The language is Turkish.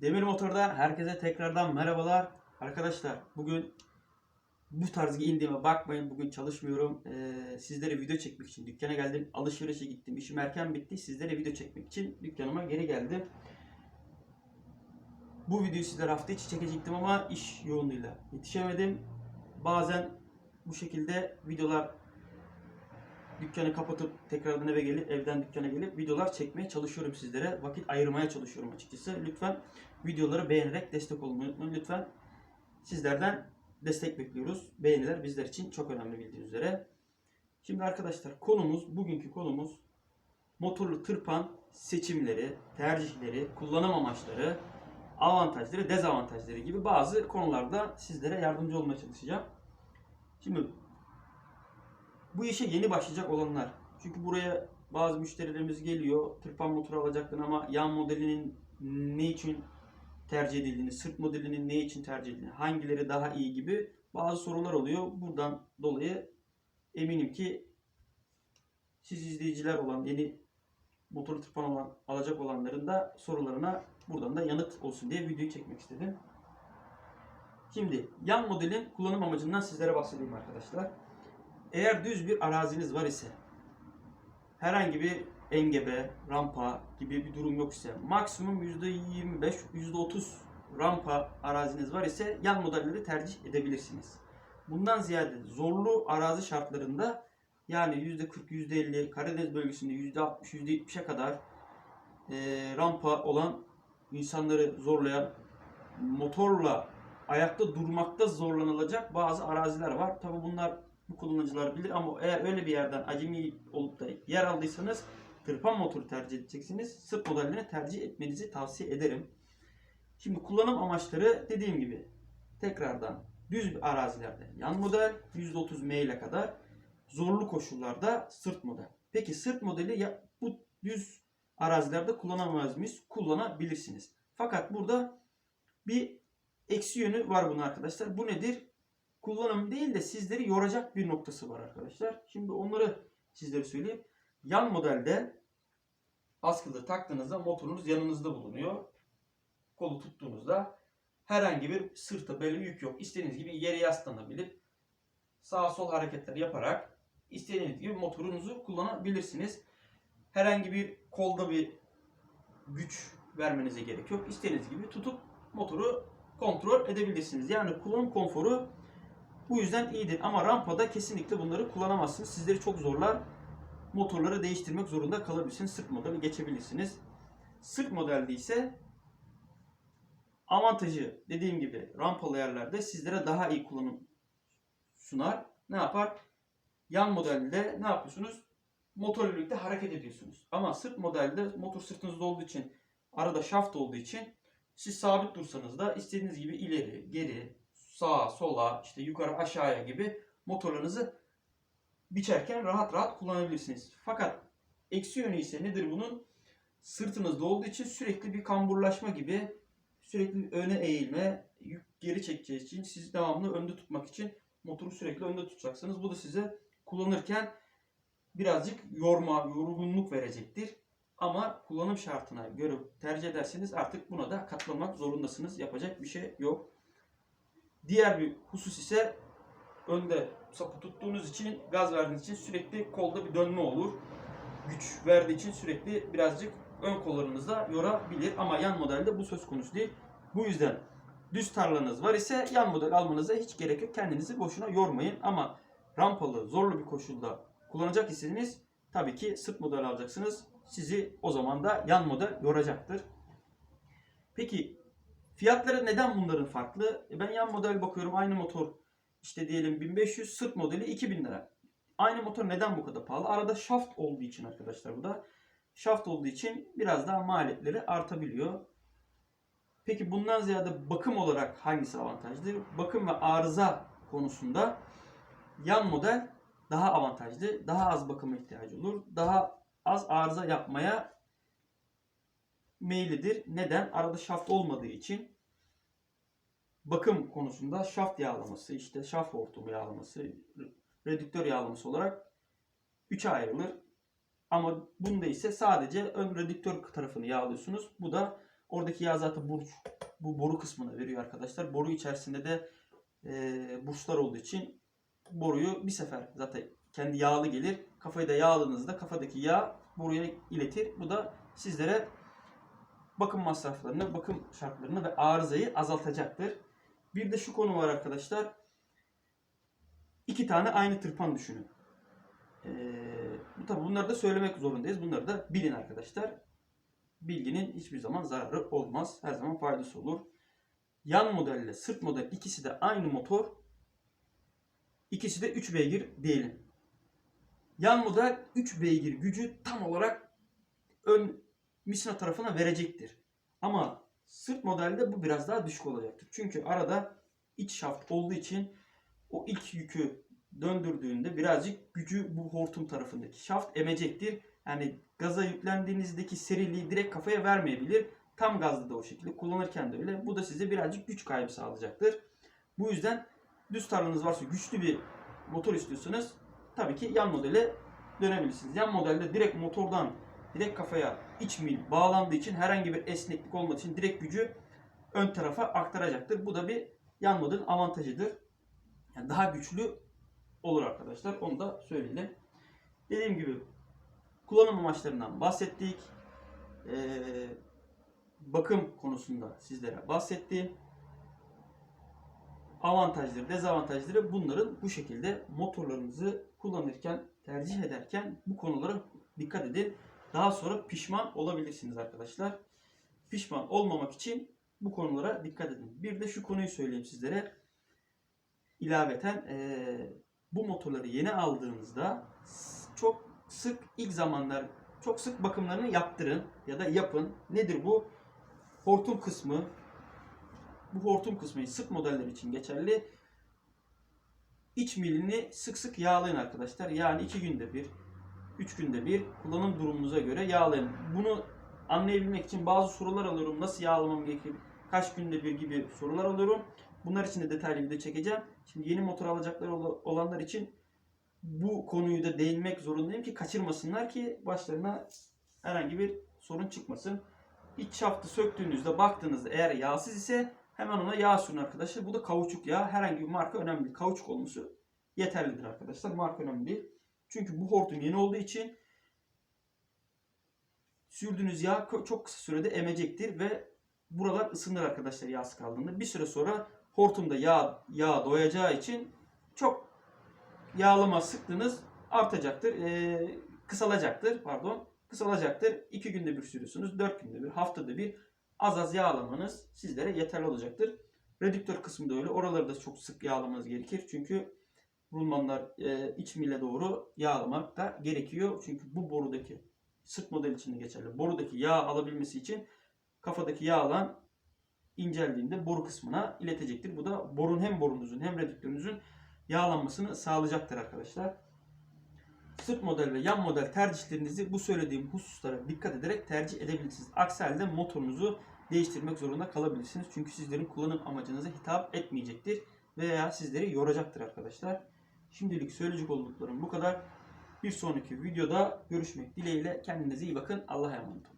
Demir Motor'da herkese tekrardan merhabalar. Arkadaşlar bugün bu tarz giyindiğime bakmayın. Bugün çalışmıyorum. Ee, sizlere video çekmek için dükkana geldim. Alışverişe gittim. İşim erken bitti. Sizlere video çekmek için dükkanıma geri geldim. Bu videoyu sizlere hafta içi çekecektim ama iş yoğunluğuyla yetişemedim. Bazen bu şekilde videolar dükkanı kapatıp tekrardan eve gelip evden dükkana gelip videolar çekmeye çalışıyorum sizlere. Vakit ayırmaya çalışıyorum açıkçası. Lütfen videoları beğenerek destek olmayı unutmayın. Lütfen sizlerden destek bekliyoruz. Beğeniler bizler için çok önemli bildiğiniz üzere. Şimdi arkadaşlar konumuz, bugünkü konumuz motorlu tırpan seçimleri, tercihleri, kullanım amaçları, avantajları, dezavantajları gibi bazı konularda sizlere yardımcı olmaya çalışacağım. Şimdi bu işe yeni başlayacak olanlar. Çünkü buraya bazı müşterilerimiz geliyor. Tırpan motoru alacaktın ama yan modelinin ne için tercih edildiğini, sırt modelinin ne için tercih edildiğini, hangileri daha iyi gibi bazı sorular oluyor. Buradan dolayı eminim ki siz izleyiciler olan, yeni motor tırpan olan, alacak olanların da sorularına buradan da yanıt olsun diye videoyu çekmek istedim. Şimdi yan modelin kullanım amacından sizlere bahsedeyim arkadaşlar. Eğer düz bir araziniz var ise herhangi bir engebe, rampa gibi bir durum yok ise maksimum %25, %30 rampa araziniz var ise yan modelleri tercih edebilirsiniz. Bundan ziyade zorlu arazi şartlarında yani %40, %50 Karadeniz bölgesinde %60, %70'e kadar e, rampa olan insanları zorlayan motorla ayakta durmakta zorlanılacak bazı araziler var. Tabi bunlar bu kullanıcılar bilir ama eğer öyle bir yerden acemi olup da yer aldıysanız tırpan motoru tercih edeceksiniz. Sırt modellerini tercih etmenizi tavsiye ederim. Şimdi kullanım amaçları dediğim gibi tekrardan düz bir arazilerde yan model %30 M ile kadar zorlu koşullarda sırt model. Peki sırt modeli ya, bu düz arazilerde kullanamaz mıyız? Kullanabilirsiniz. Fakat burada bir eksi yönü var bunun arkadaşlar. Bu nedir? Kullanım değil de sizleri yoracak bir noktası var arkadaşlar. Şimdi onları sizlere söyleyeyim. Yan modelde askıda taktığınızda motorunuz yanınızda bulunuyor. Kolu tuttuğunuzda herhangi bir sırta böyle yük yok. İstediğiniz gibi yere yaslanabilip sağ sol hareketler yaparak istediğiniz gibi motorunuzu kullanabilirsiniz. Herhangi bir kolda bir güç vermenize gerek yok. İstediğiniz gibi tutup motoru kontrol edebilirsiniz. Yani kullanım konforu bu yüzden iyidir. Ama rampada kesinlikle bunları kullanamazsınız. Sizleri çok zorlar. Motorları değiştirmek zorunda kalabilirsiniz. Sırt modeli geçebilirsiniz. Sırt modelde ise avantajı dediğim gibi rampalı yerlerde sizlere daha iyi kullanım sunar. Ne yapar? Yan modelde ne yapıyorsunuz? Motorla birlikte hareket ediyorsunuz. Ama sırt modelde motor sırtınızda olduğu için arada şaft olduğu için siz sabit dursanız da istediğiniz gibi ileri, geri, sağa, sola, işte yukarı, aşağıya gibi motorlarınızı biçerken rahat rahat kullanabilirsiniz. Fakat eksi yönü ise nedir bunun? Sırtınızda olduğu için sürekli bir kamburlaşma gibi sürekli öne eğilme, yük geri çekeceği için sizi devamlı önde tutmak için motoru sürekli önde tutacaksınız. Bu da size kullanırken birazcık yorma, yorgunluk verecektir. Ama kullanım şartına göre tercih ederseniz artık buna da katlanmak zorundasınız. Yapacak bir şey yok. Diğer bir husus ise önde sapı tuttuğunuz için, gaz verdiğiniz için sürekli kolda bir dönme olur. Güç verdiği için sürekli birazcık ön kollarınızda yorabilir ama yan modelde bu söz konusu değil. Bu yüzden düz tarlanız var ise yan model almanıza hiç gerek yok. Kendinizi boşuna yormayın ama rampalı, zorlu bir koşulda kullanacak iseniz tabii ki sırt model alacaksınız. Sizi o zaman da yan model yoracaktır. Peki Fiyatları neden bunların farklı? E ben yan model bakıyorum aynı motor işte diyelim 1500 sırt modeli 2000 lira. Aynı motor neden bu kadar pahalı? Arada şaft olduğu için arkadaşlar bu da. Şaft olduğu için biraz daha maliyetleri artabiliyor. Peki bundan ziyade bakım olarak hangisi avantajlı? Bakım ve arıza konusunda yan model daha avantajlı. Daha az bakıma ihtiyacı olur. Daha az arıza yapmaya meyillidir. Neden? Arada şaft olmadığı için bakım konusunda şaft yağlaması, işte şaft hortumu yağlaması, redüktör yağlaması olarak 3'e ayrılır. Ama bunda ise sadece ön redüktör tarafını yağlıyorsunuz. Bu da Oradaki yağ zaten bu, bu boru kısmına veriyor arkadaşlar. Boru içerisinde de e, burçlar olduğu için boruyu bir sefer zaten kendi yağlı gelir. Kafayı da yağladığınızda kafadaki yağ boruya iletir. Bu da sizlere bakım masraflarını, bakım şartlarını ve arızayı azaltacaktır. Bir de şu konu var arkadaşlar. İki tane aynı tırpan düşünün. Ee, tabi bunları da söylemek zorundayız. Bunları da bilin arkadaşlar. Bilginin hiçbir zaman zararı olmaz. Her zaman faydası olur. Yan modelle sırt model ikisi de aynı motor. İkisi de 3 beygir diyelim. Yan model 3 beygir gücü tam olarak ön misina tarafına verecektir. Ama sırt modelde bu biraz daha düşük olacaktır. Çünkü arada iç şaft olduğu için o ilk yükü döndürdüğünde birazcık gücü bu hortum tarafındaki şaft emecektir. Yani gaza yüklendiğinizdeki seriliği direkt kafaya vermeyebilir. Tam gazda da o şekilde kullanırken de öyle. Bu da size birazcık güç kaybı sağlayacaktır. Bu yüzden düz tarlanız varsa güçlü bir motor istiyorsanız tabii ki yan modele dönebilirsiniz. Yan modelde direkt motordan direkt kafaya iç mil bağlandığı için herhangi bir esneklik olmadığı için direkt gücü ön tarafa aktaracaktır. Bu da bir yan modelin avantajıdır. Yani daha güçlü olur arkadaşlar. Onu da söyleyelim. Dediğim gibi kullanım amaçlarından bahsettik. Ee, bakım konusunda sizlere bahsettim. Avantajları, dezavantajları bunların bu şekilde motorlarınızı kullanırken, tercih ederken bu konulara dikkat edin. Daha sonra pişman olabilirsiniz arkadaşlar. Pişman olmamak için bu konulara dikkat edin. Bir de şu konuyu söyleyeyim sizlere. İlaveten eee, bu motorları yeni aldığınızda çok sık ilk zamanlar çok sık bakımlarını yaptırın ya da yapın. Nedir bu? Hortum kısmı. Bu hortum kısmı sık modeller için geçerli. İç milini sık sık yağlayın arkadaşlar. Yani iki günde bir, 3 günde bir kullanım durumunuza göre yağlayın. Bunu anlayabilmek için bazı sorular alıyorum. Nasıl yağlamam gerekir? Kaç günde bir gibi sorular alıyorum. Bunlar için de detaylı video çekeceğim. Şimdi yeni motor alacaklar ol- olanlar için bu konuyu da değinmek zorundayım ki kaçırmasınlar ki başlarına herhangi bir sorun çıkmasın. İç şaftı söktüğünüzde baktığınızda eğer yağsız ise hemen ona yağ sürün arkadaşlar. Bu da kauçuk yağ. Herhangi bir marka önemli değil. Olması yeterlidir arkadaşlar. Marka önemli değil. Çünkü bu hortum yeni olduğu için sürdüğünüz yağ çok kısa sürede emecektir ve buralar ısınır arkadaşlar yağsız kaldığında. Bir süre sonra hortumda yağ, yağ doyacağı için çok yağlama sıklığınız artacaktır. Ee, kısalacaktır pardon. Kısalacaktır. 2 günde bir sürüyorsunuz. 4 günde bir, haftada bir az az yağlamanız sizlere yeterli olacaktır. Redüktör kısmı da öyle. Oraları da çok sık yağlamanız gerekir. Çünkü rulmanlar e, iç mile doğru yağlamak da gerekiyor. Çünkü bu borudaki sırt model için de geçerli. Borudaki yağ alabilmesi için kafadaki yağ alan inceldiğinde boru kısmına iletecektir. Bu da borun hem borunuzun hem redüktörünüzün yağlanmasını sağlayacaktır arkadaşlar. Sırt model ve yan model tercihlerinizi bu söylediğim hususlara dikkat ederek tercih edebilirsiniz. Aksi halde motorunuzu değiştirmek zorunda kalabilirsiniz. Çünkü sizlerin kullanım amacınıza hitap etmeyecektir veya sizleri yoracaktır arkadaşlar. Şimdilik söyleyecek olduklarım bu kadar. Bir sonraki videoda görüşmek dileğiyle kendinize iyi bakın. Allah'a emanet olun.